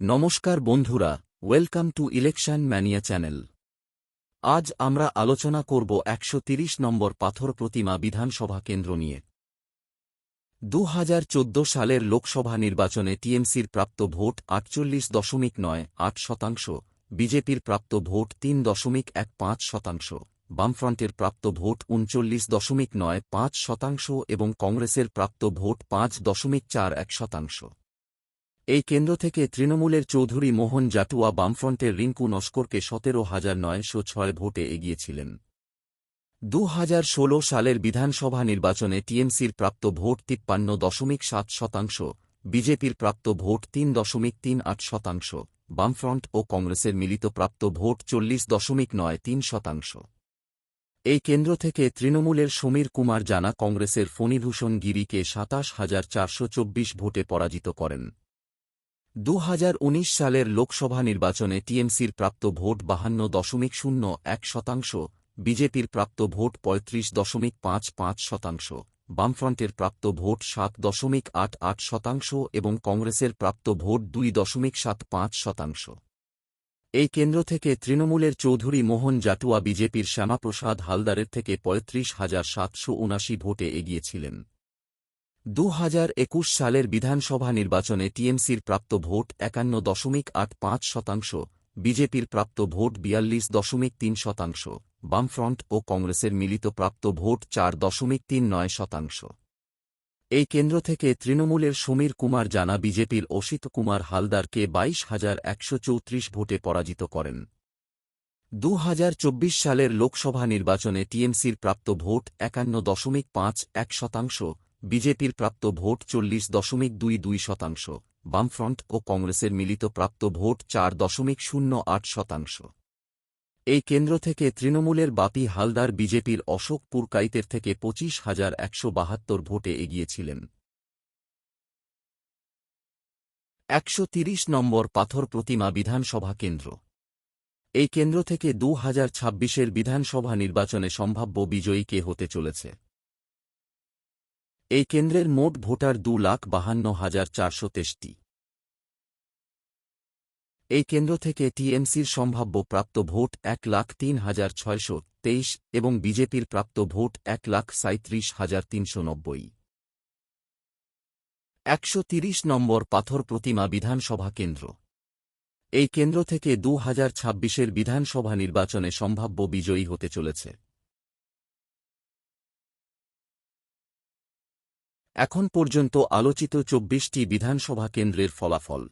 নমস্কার বন্ধুরা, welcome to election mania channel. আজ আমরা আলোচনা করব একশো নম্বর পাথর প্রতিমা বিধানসভা কেন্দ্র নিয়ে। দু হাজার চোদ্দ সালের লোকসভা নির্বাচনে টিএমসির প্রাপ্ত ভোট আটচল্লিশ দশমিক নয় আট শতাংশ, বিজেপির প্রাপ্ত ভোট তিন দশমিক এক পাঁচ শতাংশ, বামফ্রন্টের প্রাপ্ত ভোট উনচল্লিশ দশমিক নয় পাঁচ শতাংশ এবং কংগ্রেসের প্রাপ্ত ভোট পাঁচ দশমিক চার এক শতাংশ। এই কেন্দ্র থেকে তৃণমূলের চৌধুরী মোহন জাটুয়া বামফ্রন্টের রিঙ্কু নস্করকে সতেরো হাজার নয়শো ছয় ভোটে এগিয়েছিলেন। দু সালের বিধানসভা নির্বাচনে টিএমসির প্রাপ্ত ভোট তিপ্পান্ন দশমিক সাত শতাংশ, বিজেপির প্রাপ্ত ভোট তিন দশমিক তিন আট শতাংশ, বামফ্রন্ট ও কংগ্রেসের মিলিত প্রাপ্ত ভোট চল্লিশ দশমিক নয় তিন শতাংশ। এই কেন্দ্র থেকে তৃণমূলের সমীর কুমার জানা কংগ্রেসের ফণীভূষণ গিরিকে সাতাশ হাজার চারশো চব্বিশ ভোটে পরাজিত করেন। দু হাজার উনিশ সালের লোকসভা নির্বাচনে টিএমসির প্রাপ্ত ভোট বাহান্ন দশমিক শূন্য এক শতাংশ, বিজেপির প্রাপ্ত ভোট পঁয়ত্রিশ দশমিক পাঁচ পাঁচ শতাংশ, বামফ্রন্টের প্রাপ্ত ভোট সাত দশমিক আট আট শতাংশ এবং কংগ্রেসের প্রাপ্ত ভোট দুই দশমিক সাত পাঁচ শতাংশ। এই কেন্দ্র থেকে তৃণমূলের চৌধুরী মোহন জাটুয়া বিজেপির শ্যামাপ্রসাদ হালদারের থেকে পঁয়ত্রিশ হাজার সাতশো উনাশি ভোটে এগিয়েছিলেন। দু হাজার একুশ সালের বিধানসভা নির্বাচনে টিএমসির প্রাপ্ত ভোট একান্ন দশমিক আট পাঁচ শতাংশ, বিজেপির প্রাপ্ত ভোট বিয়াল্লিশ দশমিক তিন শতাংশ, বামফ্রন্ট ও কংগ্রেসের মিলিত প্রাপ্ত ভোট চার দশমিক তিন নয় শতাংশ। এই কেন্দ্র থেকে তৃণমূলের সমীর কুমার জানা বিজেপির অসিত কুমার হালদারকে বাইশ হাজার একশো চৌত্রিশ ভোটে পরাজিত করেন। দু হাজার চব্বিশ সালের লোকসভা নির্বাচনে টিএমসির প্রাপ্ত ভোট একান্ন দশমিক পাঁচ এক শতাংশ বিজেপির প্রাপ্ত ভোট চল্লিশ দশমিক দুই দুই শতাংশ, বামফ্রন্ট ও কংগ্রেসের মিলিত প্রাপ্ত ভোট চার দশমিক শূন্য আট শতাংশ। এই কেন্দ্র থেকে তৃণমূলের বাপি হালদার বিজেপির অশোক পুরকাইতের থেকে পঁচিশ হাজার একশো বাহাত্তর ভোটে এগিয়েছিলেন। একশো নম্বর পাথর প্রতিমা বিধানসভা কেন্দ্র। এই কেন্দ্র থেকে দু হাজার ছাব্বিশের বিধানসভা নির্বাচনে সম্ভাব্য বিজয়ী কে হতে চলেছে? এই কেন্দ্রের মোট ভোটার দু লাখ বাহান্ন হাজার চারশো তেষ্টি। এই কেন্দ্র থেকে টিএমসির সম্ভাব্য প্রাপ্ত ভোট এক লাখ তিন হাজার ছয়শো তেইশ এবং বিজেপির প্রাপ্ত ভোট এক লাখ সাঁত্রিশ হাজার তিনশো নব্বই। একশো তিরিশ নম্বর পাথর প্রতিমা বিধানসভা কেন্দ্র। এই কেন্দ্র থেকে দু হাজার ছাব্বিশের বিধানসভা নির্বাচনে সম্ভাব্য বিজয়ী হতে চলেছে। এখন পর্যন্ত আলোচিত চব্বিশটি বিধানসভা কেন্দ্রের ফলাফল।